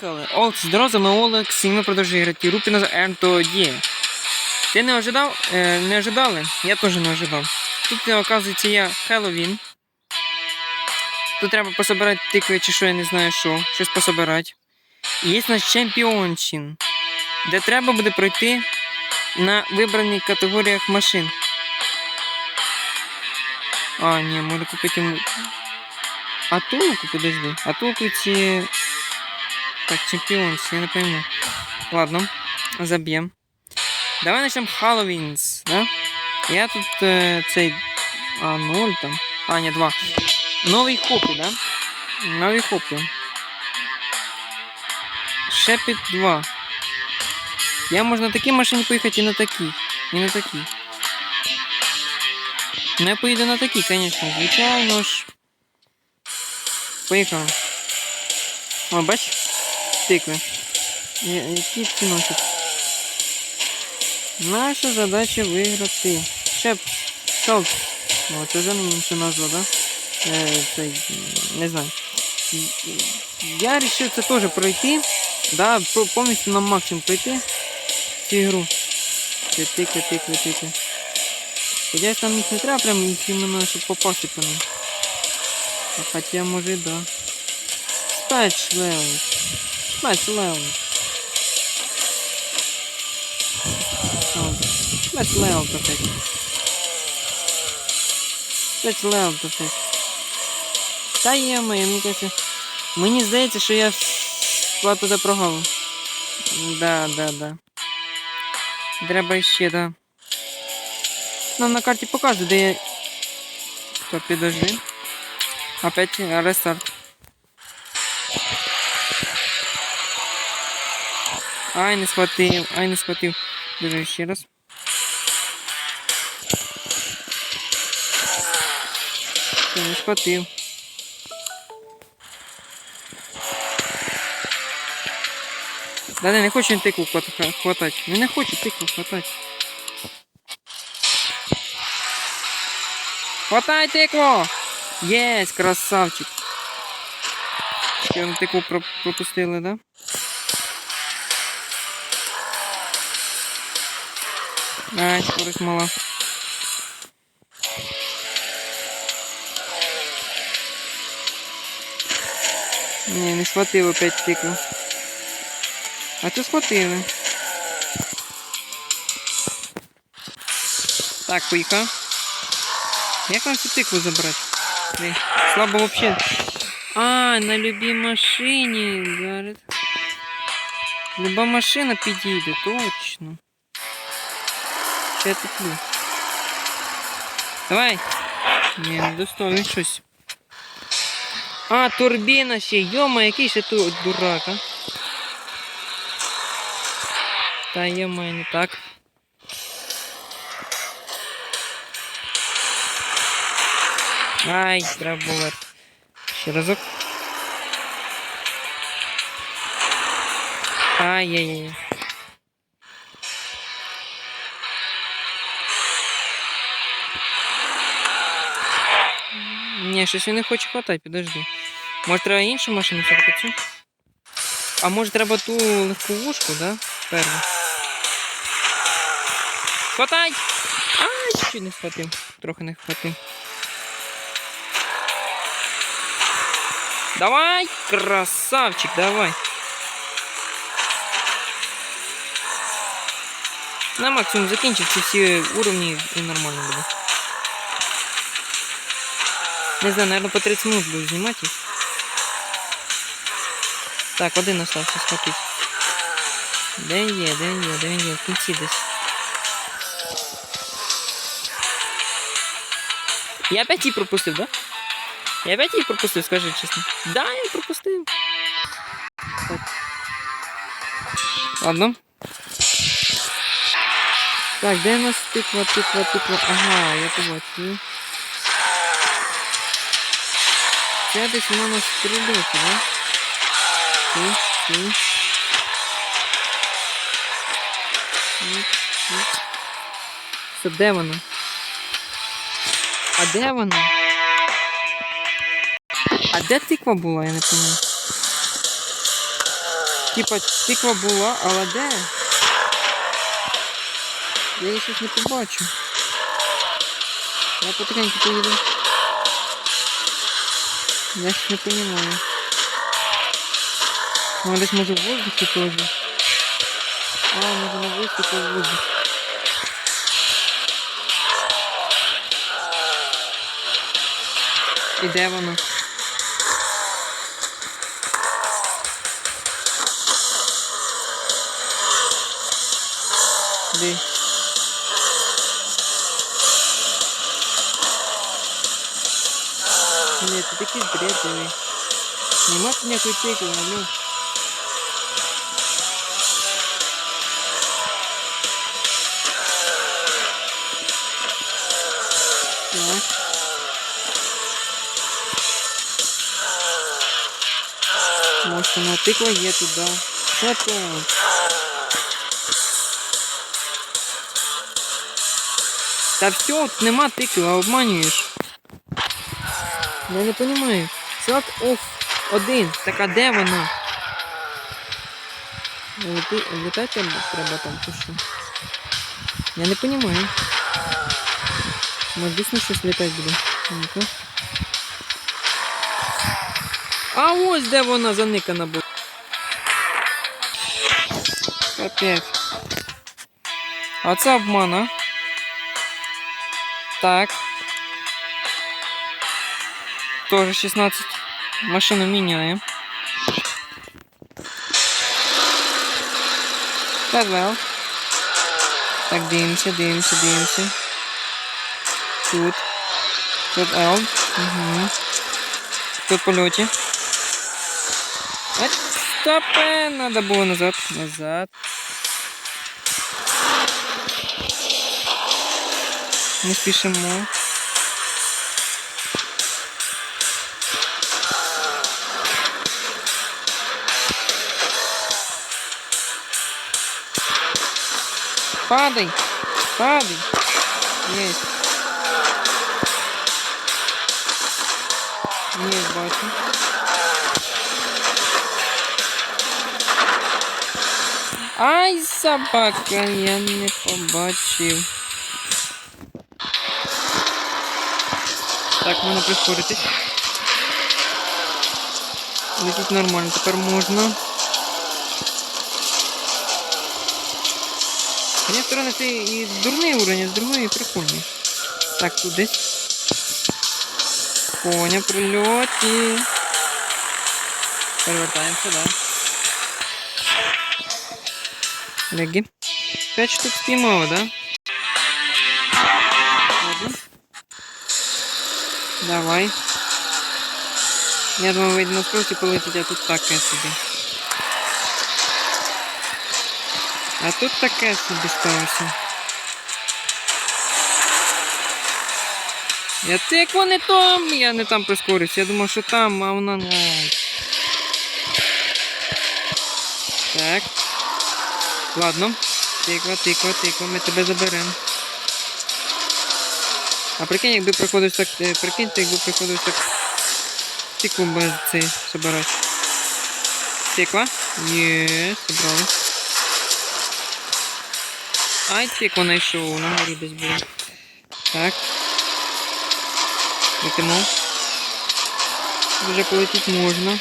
Поїхали. Олкс, вами Олекс, і ми продовжуємо грати Рупіна Ентоді. Ти не ожидав? Е, не ожидали? Я теж не ожидав. Тут, е, оказується, я Хеллоуін. Тут треба пособирати тикви чи що, я не знаю що. Щось пособирати. Є у нас чемпіончин, де треба буде пройти на вибраних категоріях машин. А, ні, можна купити йому. А толку, подожди. А толку ці. Так, чемпионс, я не пойму. Ладно, забьем. Давай начнем Хэллоуинс, да? Я тут э, цей... А, 0 там. А, не, 2. Новий хопі, да? Новий хопі. Шепіт 2. Я можу на такій машині поїхати і на такій. І на такій. Ну, я поїду на такій, звісно, звичайно ж. Поїхали. О, бач? Тикви. Які ці носять? Наша задача виграти. Шеп. Шелп. Ну, це вже інша да? Е, це, не знаю. Я вирішив це теж пройти. Да, по- повністю на максимум пройти цю ігру. Це тикви, тикви, тикви. Там не треба прям їх іменно, щоб попасти по ним. Хоча може да. Спеч левел. Спеч левел. Спеч левел таке. Спеч левел таке. Та є моє, мені кажеться. Мені здається, що я склад туди прогавив. Да, да, да. Треба ще, да. Нам на карті покаже, де я. Стоп, підожди. Опять рестарт. Ай, не схватив, ай, не схватив. Держи ще раз. Все, не схватив. Да, не, не хочу він тикву хватати. Він не хоче тикву хватати. Хватай тикву! Єсть, красавчик. Ще тикву про- пропустили, да? Ай, скорость мала. Ні, не схватив опять тикву. А це схватили. Так, поїхав. Як нам цю тикву забрати? Блін, Слабо вообще. А, на любій машині зараз. Люба машина підійде, точно. Я туплю. Давай. Ні, не достойно щось. А, турбіна ще, йома, який ще тут дурак, а? Та йома, не так. Ай, треба було. Ще разок. Ай-яй-яй. Ні, щось він не хоче хватати, підожди. Може треба іншу машину цю? А може треба ту легковушку, да? Перву. Хватай! Ай, чуть не схватив. Трохи не хватив. Давай, красавчик, давай. На максимум закінчив ці всі уровні і нормально буде. Не знаю, наверное, по 30 минут буду знімати їх. Так, один остався схватить. Де є, де є, де він є, в. Я опять її пропустив, да? Я опять її пропустив, скажи чесно. Да, я пропустив. Так. Ладно. Так, де у нас тиква, тиква, тиква? Ага, я побачив. Це десь вона нас прибити, да? Ти, ти. Ні. Де вона? А де вона? А де тиква була, я не пам'ятаю. типа тиква була, але де? Я її щось не побачу. Я потихеньку поїду. Я щось не понимаю. Вона десь може в воздухі теж. А, може на виступі в воздух. І де воно? Де? Ні, це такий бред, диви. Нема тут ніякої тикви, алло. Так. Може, вона тиква є туди. Що там? Та все, тут нема тикви, а обманюєш. Я не розумію. Слот оф один. Так а де вона? Лети, летати треба там чи що? Я не розумію. Може дійсно щось літати буде. Ну-ка. А ось де вона заникана була. Капець. А це обман, а? Так. Тоже 16. Машину меняем. Farewell. Так, дивимося, дивимося, дивимося. Тут. Тут L. Угу. Тут в польоті. А, Стопе! Надо було назад. Назад. Не спішимо. Падай! Падай! Есть. Есть, бачу. Ай, собака, я не побачив. Так, можна прискоритись. Летить нормально, тепер можна. З однієї сторони це і дурний уровень, а з другої прикольний. Так, тут десь. Коня прильоті. Перевертаємося, да. Легі. П'ять штук спіймали, да? Ладно. Давай. Я думаю, вийде на скорості полетить, а тут таке собі. А тут таке собі сталося. Я як вони там, я не там прискорився. Я думав, що там, а вона не. Так. Ладно. Тиква, тиква, тиква, ми тебе заберемо. А прикинь, якби приходиш так. е, Прикиньте, якби приходиш так. Тикву цей собирати. Тиква? Є, собрали. Ай, тиква знайшов, на горі десь було. Так. Летимо. Вже полетіти можна.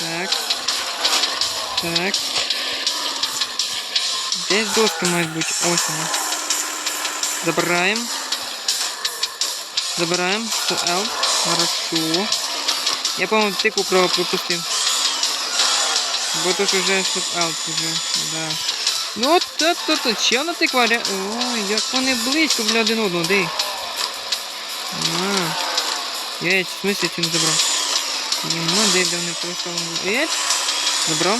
Так. Так. Десь доски мають бути. Ось вона. Забираємо. L. Хорошо. Я, по-моєму, тику право пропустив. Бо тут тут L уже. Да. Ну от то, то, то, ще на тиква. ря- Ой, як вони близько для один одного, де? А. Я в смысле ти не забрав? Нема де, де вони поставили. Є? Забрав.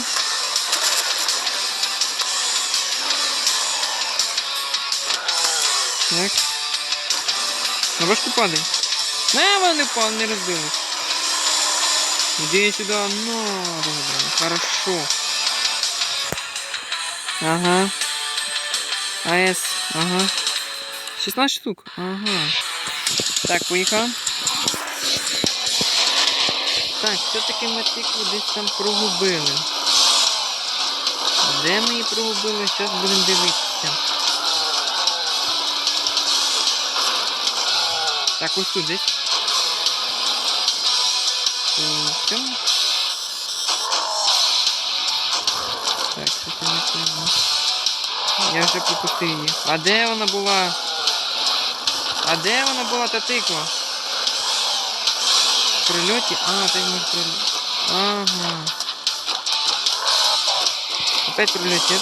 Так. На башку падай. Не, вони впали, не розбились. Иди сюда, на. Хорошо. Ага. АС, ага. 16 штук. Ага. Так, поїхав. Так, все-таки ми тикву десь там прогубили. Де ми її прогубили? Зараз будемо дивитися. Так, ось тут десь. Так, це я не пойму. Я вже пропустив її. А де вона була? А де вона була та тиква? В прильоті? А, так ми в прильоті. Ага. Опять прилетит.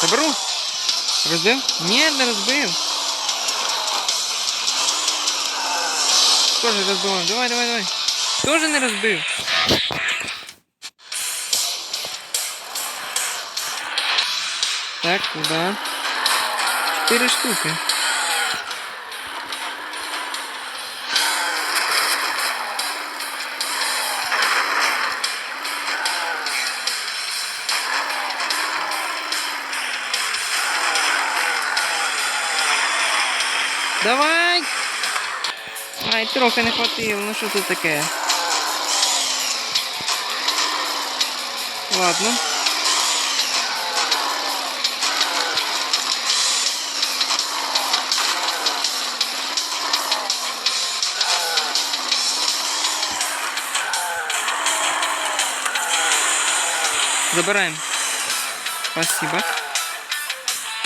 Заберу. Розбив? Ні, не розбив. Тоже розбиваємо. Давай, давай, давай. Тоже не розбив. Так, куда? Чотири штуки. Давай! Ай, трохи не хватило, ну що це таке? Ладно. Забираем. Спасибо.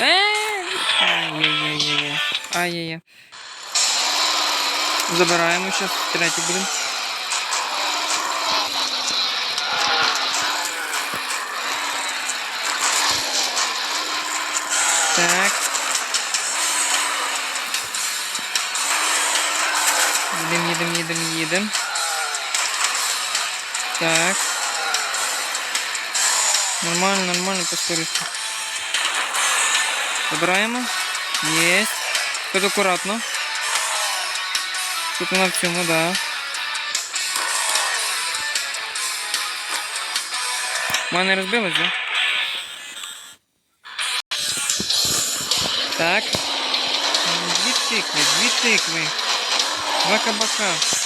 Эй! Ай-яй-яй-яй. Ай-яй-яй. Забираємо зараз, третій будемо. Так. Їдем, їдем, їдем, їдем. Так. Нормально, нормально по скорості. Забираємо. Єсть. Тут акуратно. Тут вона в цьому, да. У мене розбилось, да? Так. Дві тикви, дві тикви. Два кабака.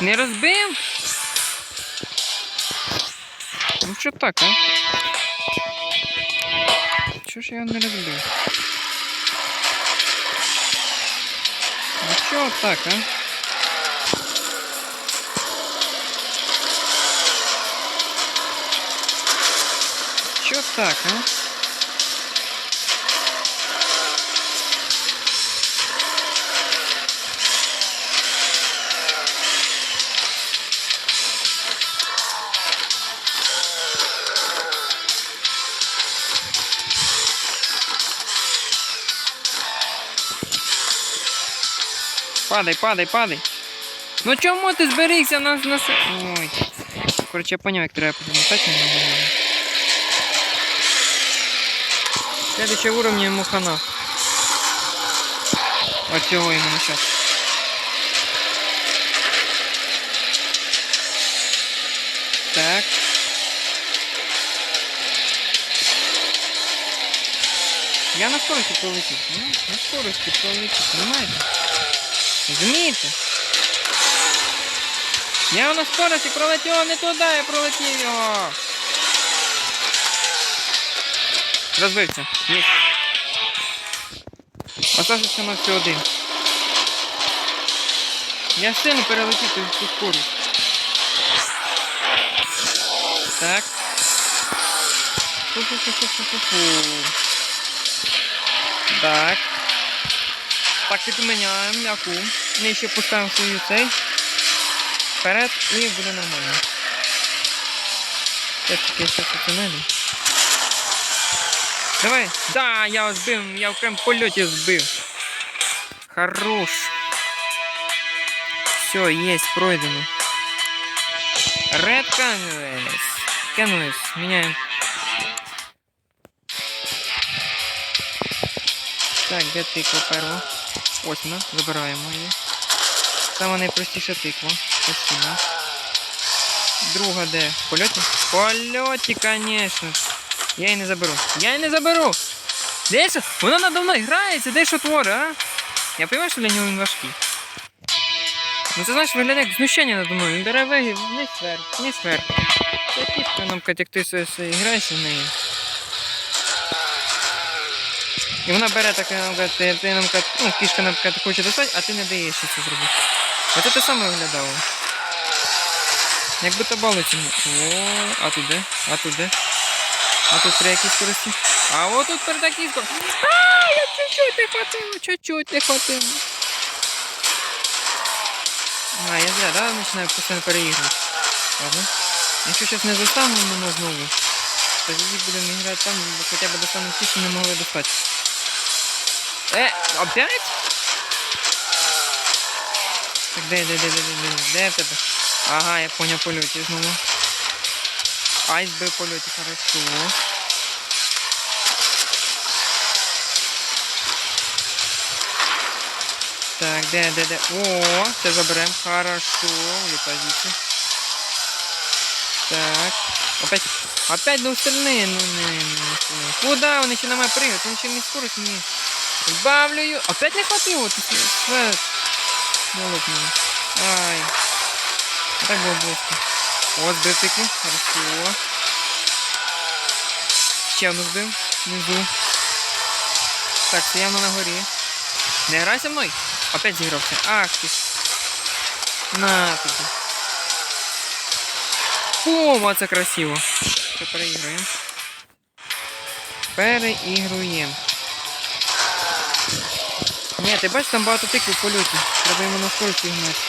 Не розбив? Ну що так, а? Чого ж я його не розбив? Ну чого так, а? Чого так, а? Падай, падай, падай. Ну чому ти зберігся на нас? Ой. Коротше, я поняв, як треба помотати на. Следующий уровень йому хана. От цього іменно зараз. Так. Я на скорості пролетів. Ну, на скорості пролетів, понимаете? Розумієте? Я на скорості пролетів не туди, я пролетів його. Розбився. Є. Остався на все один. Я сильно перелетів цю цю скорость. Так. Фу-фу-фу-фу-фу-фу. Так. Так, підміняємо м'яку. Ми ще поставимо свою цей. Вперед і буде нормально. Це надо. Давай. Да, я збив, я в прям польоті збив. Хорош. Все, есть, пройдено. Red Canvas. Canvas. Міняємо. Так, де тиква перша? Ось вона, забираємо її. Саме найпростіша тиква. Ось. Друга де? В польоті? В польоті, звісно. Я її не заберу. Я її не заберу! Де що? Вона надо мною грається, де що твори, а? Я розумію, що для нього він важкий. Ну це знаєш, виглядає як знущання надо мною. Він бере вигів, не сверх, не сверх. Це кішка нам як ти все, все граєш в неї. І вона бере таке, нам ти, каже, ну, кішка каже, хоче достати, а ти не даєш їй це зробити. Оце те саме виглядало. Як будто балиці. О, а тут де? А тут де? А тут при якій скорості? А от тут при такій скорості. А, я чуть-чуть не хватило, чуть-чуть не хватило. А, я зря, да, починаю постійно переігрувати. Ладно. Якщо зараз не застану мене знову, то тоді будемо грати там, бо хоча б достанемо ті, що не могли достати. Е, опять? Так де, де, де, де, де, де, в тебе? Ага, я понял польоті знову. Айс би в польоті, хорошо. Так, де, де, де? О, це заберем. Хорошо, звідси. Так. Опять. Опять до сторони. Ну, не, не, сторони. Куда вони ще на мене пригають? Вони ще не скорость не. Збавлюю. Опять не хватило. Ти свет. Не. Ай. Так було близько. О, збив тикву. Хорошо. Ще одну збив. Внизу. Так, це на горі. Не грай со мною. Опять зігрався. Ах ти ж. На тобі. О, це красиво. Це переігруємо. Переігруємо. Ні, ти бачиш, там багато тиків в польоті. Треба йому на скорості гнати.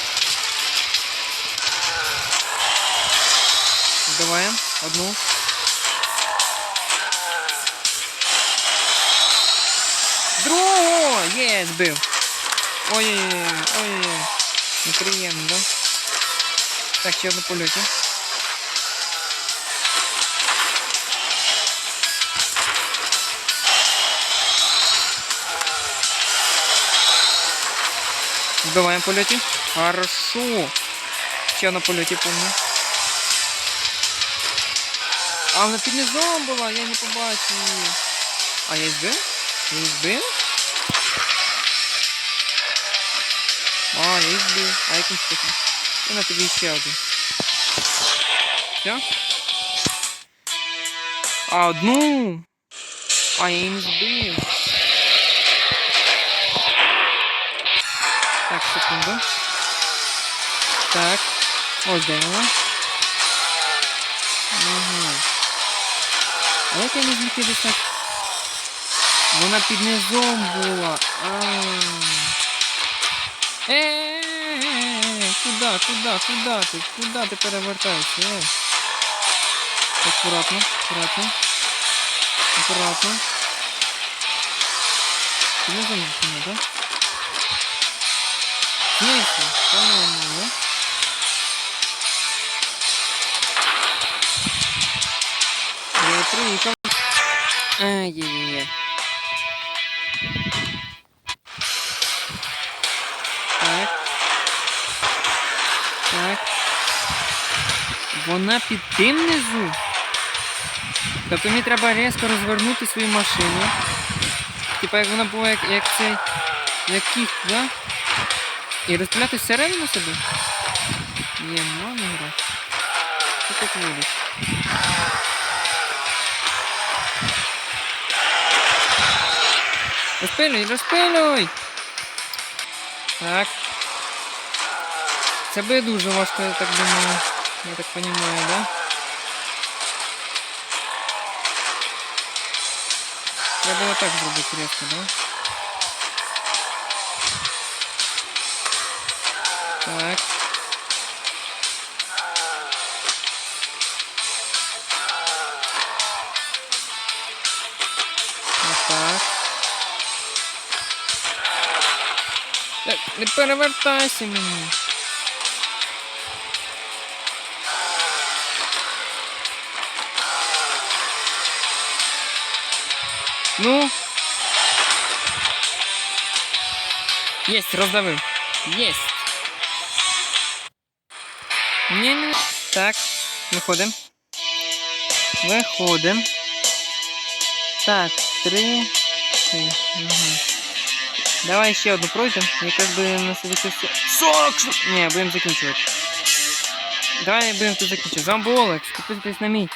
Збиваємо. Одну. Другого! Є, збив. Ой-ой-ой, ой-ой-ой. Неприємно, да? Так, ще одну польоті. Збиваємо польоті. Хорошо. Ще на польоті помню. А вона під низом була, я не побачив. А я її збив? Я її збив? А, я її збив. А яким способом? І на тобі ще один. Все? А, одну? А, я її не збив. Так, секунду. Так. Ось де вона. Ага. А як я не зміг достати? Вона під низом була. Е-е-е, куда, куда, куда ти? Куда ти перевертаєшся? Е? Аккуратно, аккуратно. Аккуратно. Під низом вона, да? Смысле? По-моему, да? Я приїхав. Ай-яй-яй. Так. Так. Вона під тим низу. Тобто мені треба різко розвернути свою машину. Типа як вона була як, як цей. Як кіт, да? І розпиляти всередину себе? Є, мало гра. Що так виліз? Розпилюй, розпилюй! Так. Це буде дуже важко, я так думаю. Я так розумію, да? Треба було так зробити різко, да? Так. Ось так. Так, не перевертайся мені. Ну. Есть, раздавим. Есть. Ні, ні. Так, виходимо. Виходимо. Так, три. три. Угу. Давай ще одну пройдемо. Якраз будемо на собі це все. 40! Ні, будемо закінчувати. Давай будемо тут закінчувати. З вами був Олекс. Підписуйтесь на мій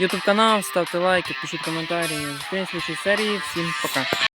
YouTube канал, ставте лайки, пишіть коментарі. Зустрінемось в слідчій серії. Всім пока.